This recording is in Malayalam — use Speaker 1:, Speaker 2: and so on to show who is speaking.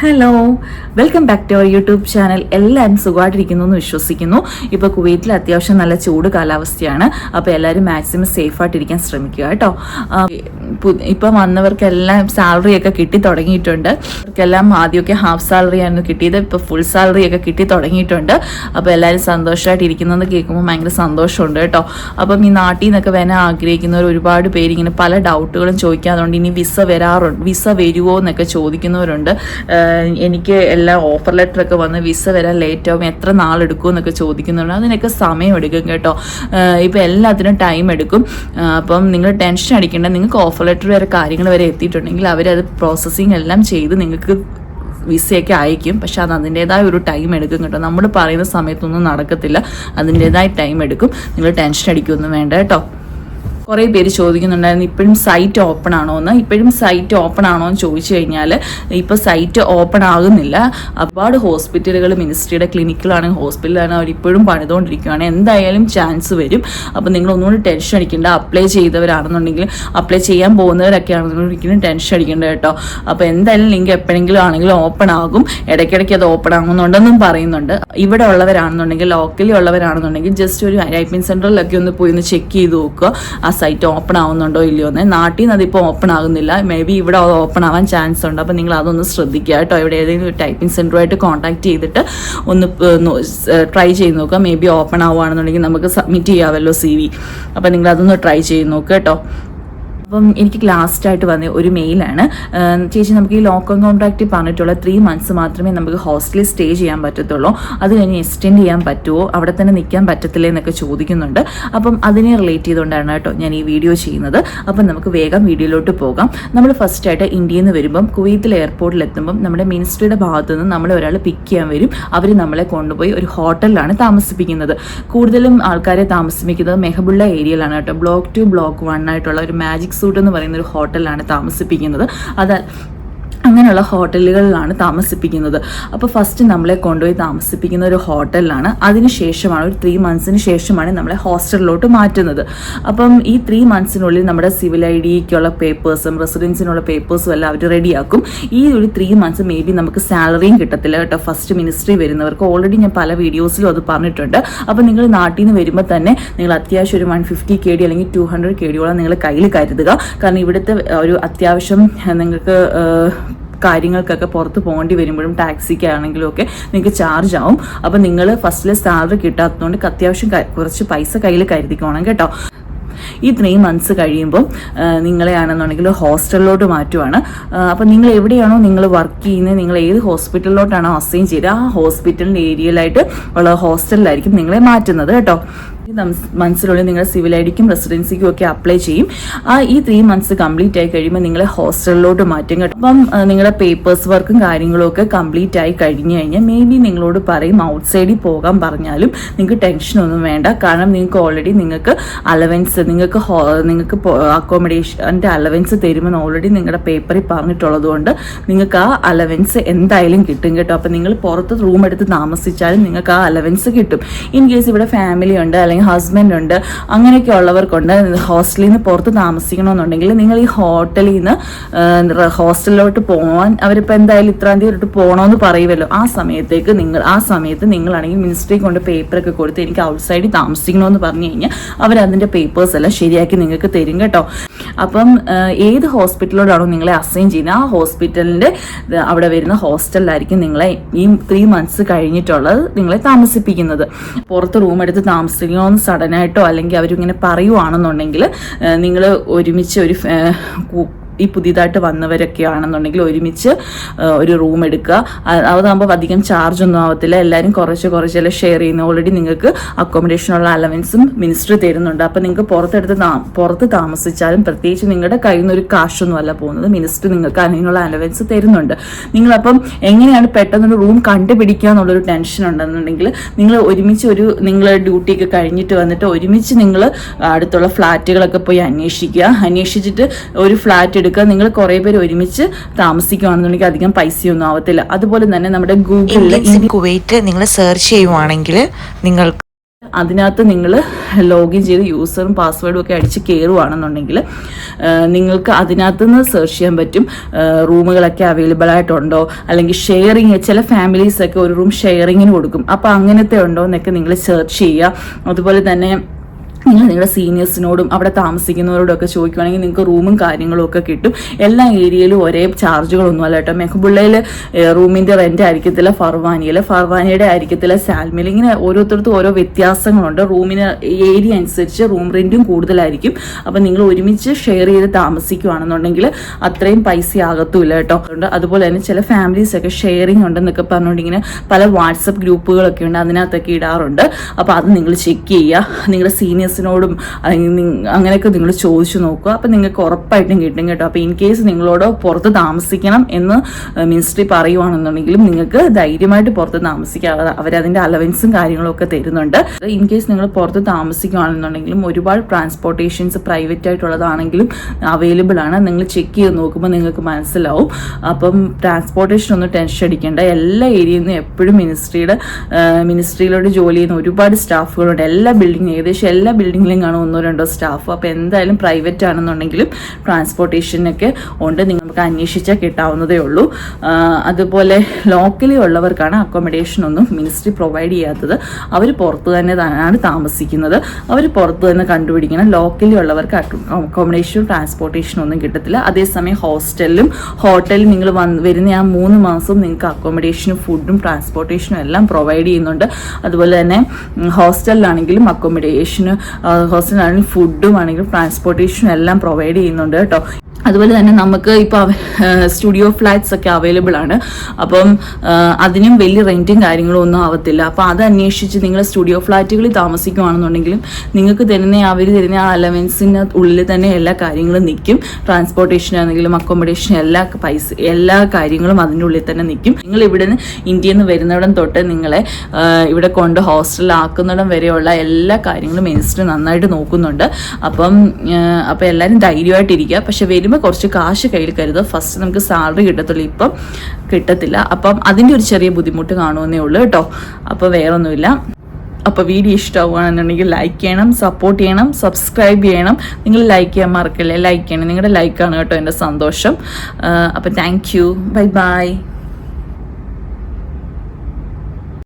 Speaker 1: Hello welcome back to our YouTube channel എല്ലാവരും സുഖമായിട്ടിരിക്കുന്നു എന്ന് വിശ്വസിക്കുന്നു. ഇപ്പോൾ കുവൈറ്റിൽ അത്യാവശ്യം നല്ല ചൂട് കാലാവസ്ഥയാണ്. അപ്പോൾ എല്ലാവരും മാക്സിമം സേഫായിട്ടിരിക്കാൻ ശ്രമിക്കുക കേട്ടോ. ഇപ്പം വന്നവർക്കെല്ലാം സാലറിയൊക്കെ കിട്ടി തുടങ്ങിയിട്ടുണ്ട്. അവർക്കെല്ലാം ആദ്യമൊക്കെ ഹാഫ് സാലറി ആയിരുന്നു കിട്ടിയത്. ഇപ്പോൾ ഫുൾ സാലറിയൊക്കെ കിട്ടി തുടങ്ങിയിട്ടുണ്ട്. അപ്പോൾ എല്ലാവരും സന്തോഷമായിട്ട് ഇരിക്കുന്നതെന്ന് കേൾക്കുമ്പോൾ ഭയങ്കര സന്തോഷമുണ്ട് കേട്ടോ. അപ്പം ഈ നാട്ടിൽ നിന്നൊക്കെ വരാൻ ആഗ്രഹിക്കുന്നവർ ഒരുപാട് പേര് ഇങ്ങനെ പല ഡൗട്ടുകളും ചോദിക്കാതുകൊണ്ട് ഇനി വിസ വരാറുണ്ട് വിസ വരുമോ എന്നൊക്കെ ചോദിക്കുന്നവരുണ്ട്. എനിക്ക് എല്ലാ ഓഫർ ലെറ്റർ ഒക്കെ വന്ന് വിസ വരാൻ ലേറ്റ് ആവും എത്ര നാളെടുക്കും എന്നൊക്കെ ചോദിക്കുന്നുണ്ട്. അതിനൊക്കെ സമയം എടുക്കും കേട്ടോ. ഇപ്പം എല്ലാത്തിനും ടൈം എടുക്കും. അപ്പം നിങ്ങൾ ടെൻഷൻ അടിക്കേണ്ട. നിങ്ങൾക്ക് ഓഫർ ലെറ്റർ വരെ കാര്യങ്ങൾ വരെ എത്തിയിട്ടുണ്ടെങ്കിൽ അവരത് പ്രോസസ്സിങ് എല്ലാം ചെയ്ത് നിങ്ങൾക്ക് വിസയൊക്കെ അയക്കും. പക്ഷെ അത് അതിന്റെതായ ഒരു ടൈം എടുക്കും കേട്ടോ. നമ്മൾ പറയുന്ന സമയത്തൊന്നും നടക്കത്തില്ല. അതിന്റെതായ ടൈം എടുക്കും. നിങ്ങൾ ടെൻഷൻ അടിക്കുകയൊന്നും വേണ്ട കേട്ടോ. കുറേ പേര് ചോദിക്കുന്നുണ്ടായിരുന്നു ഇപ്പോഴും സൈറ്റ് ഓപ്പൺ ആണോ? എന്ന്. ഇപ്പോഴും സൈറ്റ് ഓപ്പൺ ആണോ എന്ന് ചോദിച്ചു കഴിഞ്ഞാൽ ഇപ്പോൾ സൈറ്റ് ഓപ്പൺ ആകുന്നില്ല. ഒരുപാട് ഹോസ്പിറ്റലുകൾ മിനിസ്ട്രിയുടെ ക്ലിനിക്കിലാണെങ്കിൽ ഹോസ്പിറ്റലാണ് അവർ ഇപ്പോഴും പണിതുകൊണ്ടിരിക്കുകയാണ് എന്തായാലും ചാൻസ് വരും. അപ്പോൾ നിങ്ങൾ ഒന്നുകൂടി ടെൻഷൻ അടിക്കേണ്ട. അപ്ലൈ ചെയ്തവരാണെന്നുണ്ടെങ്കിൽ അപ്ലൈ ചെയ്യാൻ പോകുന്നവരൊക്കെ ആണെന്നുണ്ടെങ്കിലും ടെൻഷൻ അടിക്കേണ്ട കേട്ടോ. അപ്പോൾ എന്തായാലും ലിങ്ക് എപ്പോഴെങ്കിലും ആണെങ്കിലും ഓപ്പൺ ആകും. ഇടയ്ക്കിടയ്ക്ക് അത് ഓപ്പൺ ആകുന്നുണ്ടെന്നും പറയുന്നുണ്ട്. ഇവിടെ ഉള്ളവരാണെന്നുണ്ടെങ്കിൽ ലോക്കലി ഉള്ളവരാണെന്നുണ്ടെങ്കിൽ ജസ്റ്റ് ഒരു ഹൈപ്പിൻ സെന്ററിലൊക്കെ ഒന്ന് പോയി ഒന്ന് ചെക്ക് ചെയ്ത് നോക്കുക. ആ സൈറ്റ് ഓപ്പൺ ആവുന്നുണ്ടോ ഇല്ലയോ എന്ന്. നാട്ടിൽ നിന്ന് അതിപ്പോൾ ഓപ്പൺ ആകുന്നില്ല. മേ ബി ഇവിടെ ഓപ്പൺ ആവാൻ ചാൻസ് ഉണ്ട്. അപ്പോൾ നിങ്ങൾ അതൊന്ന് ശ്രദ്ധിക്കുക കേട്ടോ. ഇവിടെ ഏതെങ്കിലും ടൈപ്പിംഗ് സെന്ററുമായിട്ട് കോൺടാക്ട് ചെയ്തിട്ട് ഒന്ന് ട്രൈ ചെയ്ത് നോക്കുക. മേ ബി ഓപ്പൺ ആവുകയാണെന്നുണ്ടെങ്കിൽ നമുക്ക് സബ്മിറ്റ് ചെയ്യാമല്ലോ സി വി അപ്പോൾ നിങ്ങൾ അതൊന്ന് ട്രൈ ചെയ്ത് നോക്കുക കേട്ടോ. അപ്പം എനിക്ക് ലാസ്റ്റ് ആയിട്ട് വന്ന ഒരു മെയിലാണ് ചേച്ചി നമുക്ക് ഈ ലോക്കൽ കോൺട്രാക്റ്റ് പറഞ്ഞിട്ടുള്ള ത്രീ മന്ത്സ് മാത്രമേ നമുക്ക് ഹോസ്റ്റലിൽ സ്റ്റേ ചെയ്യാൻ പറ്റത്തുള്ളൂ. അത് കഴിഞ്ഞ് എക്സ്റ്റെൻഡ് ചെയ്യാൻ പറ്റുമോ അവിടെ തന്നെ നിൽക്കാൻ പറ്റത്തില്ലേ എന്നൊക്കെ ചോദിക്കുന്നുണ്ട്. അപ്പം അതിനെ റിലേറ്റ് ചെയ്തുകൊണ്ടാണ് കേട്ടോ ഞാൻ ഈ വീഡിയോ ചെയ്യുന്നത്. അപ്പം നമുക്ക് വേഗം വീഡിയോയിലോട്ട് പോകാം. നമ്മൾ ഫസ്റ്റ് ആയിട്ട് ഇന്ത്യയിൽ നിന്ന് വരുമ്പം കുവൈത്തിൽ എയർപോർട്ടിൽ എത്തുമ്പം നമ്മുടെ മിനിസ്ട്രിയുടെ ഭാഗത്തു നിന്ന് നമ്മളെ ഒരാൾ പിക്ക് ചെയ്യാൻ വരും. അവർ നമ്മളെ കൊണ്ടുപോയി ഒരു ഹോട്ടലിലാണ് താമസിപ്പിക്കുന്നത്. കൂടുതലും ആൾക്കാരെ താമസിപ്പിക്കുന്നത് മെഹബുള്ള ഏരിയയിലാണ് കേട്ടോ. ബ്ലോക്ക് ടു ബ്ലോക്ക് വൺ ആയിട്ടുള്ള ഒരു മാജിക് സൂട്ട് എന്ന് പറയുന്ന ഒരു ഹോട്ടലാണ് താമസിപ്പിക്കുന്നത്. അത് അങ്ങനെയുള്ള ഹോട്ടലുകളിലാണ് താമസിപ്പിക്കുന്നത്. അപ്പോൾ ഫസ്റ്റ് നമ്മളെ കൊണ്ടുപോയി താമസിപ്പിക്കുന്ന ഒരു ഹോട്ടലിലാണ് അതിനുശേഷമാണ് ഒരു ത്രീ മന്ത്സിന് ശേഷമാണ് നമ്മളെ ഹോസ്റ്റലിലോട്ട് മാറ്റുന്നത്. അപ്പം ഈ ത്രീ മന്ത്സിനുള്ളിൽ നമ്മുടെ സിവിൽ ഐ ഡിക്കുള്ള പേപ്പേഴ്സും റെസിഡൻസിനുള്ള പേപ്പേഴ്സും എല്ലാം അവർ റെഡിയാക്കും ഈ ഒരു ത്രീ മന്ത്സ് മേ ബി നമുക്ക് സാലറിയും കിട്ടത്തില്ല കേട്ടോ. ഫസ്റ്റ് മിനിസ്ട്രി വരുന്നവർക്ക് ഓൾറെഡി ഞാൻ പല വീഡിയോസിലും അത് പറഞ്ഞിട്ടുണ്ട്. അപ്പോൾ നിങ്ങൾ നാട്ടിൽ നിന്ന് വരുമ്പോൾ തന്നെ നിങ്ങൾ അത്യാവശ്യം ഒരു വൺ ഫിഫ്റ്റി കെ ഡി അല്ലെങ്കിൽ ടു ഹൺഡ്രഡ് കെ ഡിയോളം നിങ്ങൾ കയ്യിൽ കരുതുക. കാരണം ഇവിടുത്തെ ഒരു അത്യാവശ്യം നിങ്ങൾക്ക് കാര്യങ്ങൾക്കൊക്കെ പുറത്ത് പോകേണ്ടി വരുമ്പോഴും ടാക്സിക്ക് ആണെങ്കിലും ഒക്കെ നിങ്ങൾക്ക് ചാർജ് ആവും അപ്പം നിങ്ങൾ ഫസ്റ്റിലെ സാലറി കിട്ടാത്തതുകൊണ്ട് അത്യാവശ്യം കുറച്ച് പൈസ കയ്യിൽ കരുതിക്കോണം കേട്ടോ. ഈ ത്രീ മന്ത്സ് കഴിയുമ്പോൾ നിങ്ങളെ ആണെന്നുണ്ടെങ്കിൽ ഹോസ്റ്റലിലോട്ട് മാറ്റുവാണ്. അപ്പം നിങ്ങൾ എവിടെയാണോ നിങ്ങൾ വർക്ക് ചെയ്യുന്നത് നിങ്ങൾ ഏത് ഹോസ്പിറ്റലിലോട്ടാണോ അസൈൻ ചെയ്ത് ആ ഹോസ്പിറ്റലിന്റെ ഏരിയയിലായിട്ട് ഉള്ള ഹോസ്റ്റലിലായിരിക്കും നിങ്ങളെ മാറ്റുന്നത് കേട്ടോ. മന്ത്സിനുള്ളിൽ നിങ്ങൾ സിവിൽ ഐഡിക്കും ഡിക്കും റെസിഡൻസിക്കും ഒക്കെ അപ്ലൈ ചെയ്യും. ആ ഈ ത്രീ മന്ത്സ് കംപ്ലീറ്റ് ആയി കഴിയുമ്പോൾ നിങ്ങളെ ഹോസ്റ്റലിലോട്ട് മാറ്റും അപ്പം നിങ്ങളുടെ പേപ്പേഴ്സ് വർക്കും കാര്യങ്ങളും ഒക്കെ കംപ്ലീറ്റ് ആയി കഴിഞ്ഞു കഴിഞ്ഞാൽ മേ ബി നിങ്ങളോട് പറയും ഔട്ട് സൈഡിൽ പോകാൻ പറഞ്ഞാലും നിങ്ങൾക്ക് ടെൻഷനൊന്നും വേണ്ട. കാരണം നിങ്ങൾക്ക് ഓൾറെഡി നിങ്ങൾക്ക് അലവൻസ് നിങ്ങൾക്ക് നിങ്ങൾക്ക് അക്കോമഡേഷന്റെ അലവൻസ് തരുമെന്ന് ഓൾറെഡി നിങ്ങളുടെ പേപ്പറിൽ പറഞ്ഞിട്ടുള്ളത് കൊണ്ട് നിങ്ങൾക്ക് ആ അലവൻസ് എന്തായാലും കിട്ടും കേട്ടോ. അപ്പം നിങ്ങൾ പുറത്ത് റൂം എടുത്ത് താമസിച്ചാലും നിങ്ങൾക്ക് ആ അലവൻസ് കിട്ടും. ഇൻ കേസ് ഇവിടെ ഫാമിലി ഉണ്ട് അല്ലെങ്കിൽ ഹസ്ബൻഡ് ഉണ്ട്. അങ്ങനെയൊക്കെ ഉള്ളവർക്കുണ്ട്. ഹോസ്റ്റലിൽ നിന്ന് പുറത്ത് താമസിക്കണമെന്നുണ്ടെങ്കിൽ നിങ്ങൾ ഈ ഹോട്ടലിൽ നിന്ന് ഹോസ്റ്റലിലോട്ട് പോകാൻ അവരിപ്പോൾ എന്തായാലും ഇത്രാം തീയതി തൊട്ട് പോകണമെന്ന് പറയുമല്ലോ ആ സമയത്തേക്ക് നിങ്ങൾ ആ സമയത്ത് നിങ്ങളാണെങ്കിൽ മിനിസ്ട്രി കൊണ്ട് പേപ്പറൊക്കെ കൊടുത്ത് എനിക്ക് ഔട്ട്സൈഡിൽ താമസിക്കണമെന്ന് പറഞ്ഞു കഴിഞ്ഞാൽ അവരതിന്റെ പേപ്പേഴ്സ് എല്ലാം ശരിയാക്കി നിങ്ങൾക്ക് തരും കേട്ടോ. അപ്പം ഏത് ഹോസ്പിറ്റലിലോടാണോ നിങ്ങളെ അസൈൻ ചെയ്യുന്നത്? ആ ഹോസ്പിറ്റലിന്റെ അവിടെ വരുന്ന ഹോസ്റ്റലിലായിരിക്കും നിങ്ങളെ ഈ ത്രീ മന്ത്സ് കഴിഞ്ഞിട്ടുള്ളത് നിങ്ങളെ താമസിപ്പിക്കുന്നത്. പുറത്ത് റൂം എടുത്ത് താമസിക്കണമെന്ന് സഡനായിട്ടോ അല്ലെങ്കിൽ അവരിങ്ങനെ പറയുവാണെന്നുണ്ടെങ്കിൽ നിങ്ങൾ ഒരുമിച്ച് ഒരു ഈ പുതിയതായിട്ട് വന്നവരൊക്കെ ആണെന്നുണ്ടെങ്കിൽ ഒരുമിച്ച് ഒരു റൂം എടുക്കുക. അതാകുമ്പോൾ അധികം ചാർജ് ഒന്നും ആവത്തില്ല. എല്ലാവരും കുറച്ച് കുറച്ചെല്ലാം ഷെയർ ചെയ്യുന്നു. ഓൾറെഡി നിങ്ങൾക്ക് അക്കോമഡേഷനുള്ള അലവൻസും മിനിസ്റ്റർ തരുന്നുണ്ട്. അപ്പോൾ നിങ്ങൾക്ക് പുറത്തെടുത്ത് പുറത്ത് താമസിച്ചാലും പ്രത്യേകിച്ച് നിങ്ങളുടെ കയ്യിൽ നിന്ന് ഒരു കാശൊന്നും അല്ല പോകുന്നത്. മിനിസ്റ്റർ നിങ്ങൾക്ക് അതിനുള്ള അലവൻസ് തരുന്നുണ്ട്. നിങ്ങളപ്പം എങ്ങനെയാണ് പെട്ടെന്നൊരു റൂം കണ്ടുപിടിക്കുക എന്നുള്ളൊരു ടെൻഷൻ ഉണ്ടെന്നുണ്ടെങ്കിൽ നിങ്ങൾ ഒരുമിച്ച് ഒരു നിങ്ങൾ ഡ്യൂട്ടിയൊക്കെ കഴിഞ്ഞിട്ട് വന്നിട്ട് ഒരുമിച്ച് നിങ്ങൾ അടുത്തുള്ള ഫ്ലാറ്റുകളൊക്കെ പോയി അന്വേഷിക്കുക. അന്വേഷിച്ചിട്ട് ഒരു ഫ്ലാറ്റ് എടുക്കുക. നിങ്ങൾ കുറേ പേര് ഒരുമിച്ച് താമസിക്കുകയാണെന്നുണ്ടെങ്കിൽ അധികം പൈസയൊന്നും ആവത്തില്ല. അതുപോലെ തന്നെ നമ്മുടെ ഗൂഗിളിൽ
Speaker 2: കുവൈറ്റ് നിങ്ങൾ സെർച്ച് ചെയ്യുവാണെങ്കിൽ നിങ്ങൾക്ക്
Speaker 1: അതിനകത്ത് നിങ്ങൾ ലോഗിൻ ചെയ്ത് യൂസറും പാസ്വേഡും ഒക്കെ അടിച്ച് കയറുവാണെന്നുണ്ടെങ്കിൽ നിങ്ങൾക്ക് അതിനകത്ത് നിന്ന് സെർച്ച് ചെയ്യാൻ പറ്റും. റൂമുകളൊക്കെ അവൈലബിൾ ആയിട്ടുണ്ടോ? അല്ലെങ്കിൽ ഷെയറിങ് ചില ഫാമിലീസൊക്കെ ഒരു റൂം ഷെയറിങ്ങിന് കൊടുക്കും. അപ്പോൾ അങ്ങനത്തെ ഉണ്ടോ എന്നൊക്കെ നിങ്ങൾ സെർച്ച് ചെയ്യുക. അതുപോലെ തന്നെ നിങ്ങൾ നിങ്ങളുടെ സീനിയേഴ്സിനോടും അവിടെ താമസിക്കുന്നവരോടും ഒക്കെ ചോദിക്കുവാണെങ്കിൽ നിങ്ങൾക്ക് റൂമും കാര്യങ്ങളും ഒക്കെ കിട്ടും. എല്ലാ ഏരിയയിലും ഒരേ ചാർജുകളൊന്നും അല്ല കേട്ടോ. മെഹബുള്ളയിൽ റൂമിന്റെ റെന്റ് ആയിരിക്കത്തില്ല ഫർവാനിയിൽ ഫർവാനിയുടെ ആയിരിക്കത്തില്ല സാൽമിയിൽ ഇങ്ങനെ ഓരോരുത്തർക്കും ഓരോ വ്യത്യാസങ്ങളുണ്ട്. റൂമിന് ഏരിയ അനുസരിച്ച് റൂം റെന്റും കൂടുതലായിരിക്കും. അപ്പം നിങ്ങൾ ഒരുമിച്ച് ഷെയർ ചെയ്ത് താമസിക്കുകയാണെന്നുണ്ടെങ്കിൽ അത്രയും പൈസ ആകത്തുമില്ല കേട്ടോ അതുപോലെ തന്നെ ചില ഫാമിലീസ് ഒക്കെ ഷെയറിംഗ് ഉണ്ടെന്നൊക്കെ പറഞ്ഞുകൊണ്ട് ഇങ്ങനെ പല വാട്സപ്പ് ഗ്രൂപ്പുകളൊക്കെ ഉണ്ട് അതിനകത്തൊക്കെ ഇടാറുണ്ട്. അപ്പോൾ അത് നിങ്ങൾ ചെക്ക് ചെയ്യുക. നിങ്ങളുടെ സീനിയേഴ്സിനോടും നിങ്ങ- അങ്ങനെയൊക്കെ നിങ്ങൾ ചോദിച്ചു നോക്കുക. അപ്പം നിങ്ങൾക്ക് ഉറപ്പായിട്ടും കിട്ടും കേട്ടോ. അപ്പോൾ ഇൻ കേസ് നിങ്ങളോട് പുറത്ത് താമസിക്കണം എന്ന് മിനിസ്ട്രി പറയുവാണെന്നുണ്ടെങ്കിലും നിങ്ങൾക്ക് ധൈര്യമായിട്ട് പുറത്ത് താമസിക്കാം അവരതിന്റെ അലവൻസും കാര്യങ്ങളൊക്കെ തരുന്നുണ്ട്. ഇൻ കേസ് നിങ്ങൾ പുറത്ത് താമസിക്കുകയാണെന്നുണ്ടെങ്കിലും ഒരുപാട് ട്രാൻസ്പോർട്ടേഷൻസ് പ്രൈവറ്റ് ആയിട്ടുള്ളതാണെങ്കിലും അവൈലബിൾ ആണ്. നിങ്ങൾ ചെക്ക് ചെയ്ത് നോക്കുമ്പോൾ നിങ്ങൾക്ക് മനസ്സിലാവും. അപ്പം ട്രാൻസ്പോർട്ടേഷൻ ഒന്നും ടെൻഷൻ അടിക്കേണ്ട. എല്ലാ ഏരിയയിൽ നിന്നും എപ്പോഴും മിനിസ്ട്രിയുടെ മിനിസ്ട്രിയിലോട്ട് ജോലി ചെയ്യുന്ന ഒരുപാട് സ്റ്റാഫുകളുണ്ട് എല്ലാ ബിൽഡിംഗ് ഏകദേശം എല്ലാ ബിൽഡിങ്ങിലും കാണും ഒന്നോ രണ്ടോ സ്റ്റാഫ്. അപ്പോൾ എന്തായാലും പ്രൈവറ്റ് ആണെന്നുണ്ടെങ്കിലും ട്രാൻസ്പോർട്ടേഷനൊക്കെ ഉണ്ട്. നിങ്ങൾക്ക് അന്വേഷിച്ചാൽ കിട്ടാവുന്നതേ ഉള്ളൂ. അതുപോലെ ലോക്കലി ഉള്ളവർക്കാണ് അക്കോമഡേഷൻ ഒന്നും മിനിസ്ട്രി പ്രൊവൈഡ് ചെയ്യാത്തത്. അവർ പുറത്ത് തന്നെ ആണ് താമസിക്കുന്നത്. അവർ പുറത്ത് തന്നെ കണ്ടുപിടിക്കണം. ലോക്കലി ഉള്ളവർക്ക് അക്കോമഡേഷനും ട്രാൻസ്പോർട്ടേഷനും ഒന്നും കിട്ടത്തില്ല. അതേസമയം ഹോസ്റ്റലിലും ഹോട്ടലിൽ നിങ്ങൾ വന്ന് വരുന്ന ആ മൂന്ന് മാസം നിങ്ങൾക്ക് അക്കോമഡേഷനും ഫുഡും ട്രാൻസ്പോർട്ടേഷനും എല്ലാം പ്രൊവൈഡ് ചെയ്യുന്നുണ്ട്. അതുപോലെ തന്നെ ഹോസ്റ്റലിലാണെങ്കിലും അക്കോമഡേഷന് ഹോസ്റ്റലിലാണെങ്കിലും ഫുഡും ആണെങ്കിലും ട്രാൻസ്പോർട്ടേഷനും എല്ലാം പ്രൊവൈഡ് ചെയ്യുന്നുണ്ട് കേട്ടോ. അതുപോലെ തന്നെ നമുക്ക് ഇപ്പോൾ സ്റ്റുഡിയോ ഫ്ലാറ്റ്സ് ഒക്കെ അവൈലബിൾ ആണ്. അപ്പം അതിനും വലിയ റെന്റും കാര്യങ്ങളും ഒന്നും ആവത്തില്ല. അപ്പോൾ അത് അന്വേഷിച്ച് നിങ്ങൾ സ്റ്റുഡിയോ ഫ്ലാറ്റുകളിൽ താമസിക്കുകയാണെന്നുണ്ടെങ്കിലും നിങ്ങൾക്ക് തരുന്ന അവർ തരുന്ന ആ അലവൻസിന് ഉള്ളിൽ തന്നെ എല്ലാ കാര്യങ്ങളും നിൽക്കും. ട്രാൻസ്പോർട്ടേഷൻ ആണെങ്കിലും അക്കോമഡേഷൻ എല്ലാ പൈസ എല്ലാ കാര്യങ്ങളും അതിന്റെ ഉള്ളിൽ തന്നെ നിൽക്കും. നിങ്ങൾ ഇവിടെ നിന്ന് ഇന്ത്യയിൽ നിന്ന് വരുന്നിടം തൊട്ട് നിങ്ങളെ ഇവിടെ കൊണ്ട് ഹോസ്റ്റലിലാക്കുന്നിടം വരെയുള്ള എല്ലാ കാര്യങ്ങളും മിനിസ്റ്റർ നന്നായിട്ട് നോക്കുന്നുണ്ട്. അപ്പം അപ്പോൾ അപ്പം എല്ലാവരും ധൈര്യമായിട്ടിരിക്കുക. പക്ഷേ വരുമ്പോൾ കുറച്ച് കാശ് കയ്യിൽ കരുതുക. ഫസ്റ്റ് നമുക്ക് സാലറി കിട്ടത്തുള്ളൂ. ഇപ്പം കിട്ടത്തില്ല. അപ്പം അതിന്റെ ഒരു ചെറിയ ബുദ്ധിമുട്ട് കാണുമെന്നേ ഉള്ളൂ കേട്ടോ. അപ്പോൾ വേറൊന്നുമില്ല. അപ്പോൾ വീഡിയോ ഇഷ്ടമാവുകയാണെന്നുണ്ടെങ്കിൽ ലൈക്ക് ചെയ്യണം സപ്പോർട്ട് ചെയ്യണം സബ്സ്ക്രൈബ് ചെയ്യണം. നിങ്ങൾ ലൈക്ക് ചെയ്യാൻ മറക്കല്ലേ? ലൈക്ക് ചെയ്യണം. നിങ്ങളുടെ ലൈക്കാണ് കേട്ടോ എന്റെ സന്തോഷം. അപ്പോൾ താങ്ക് യു ബൈ ബൈ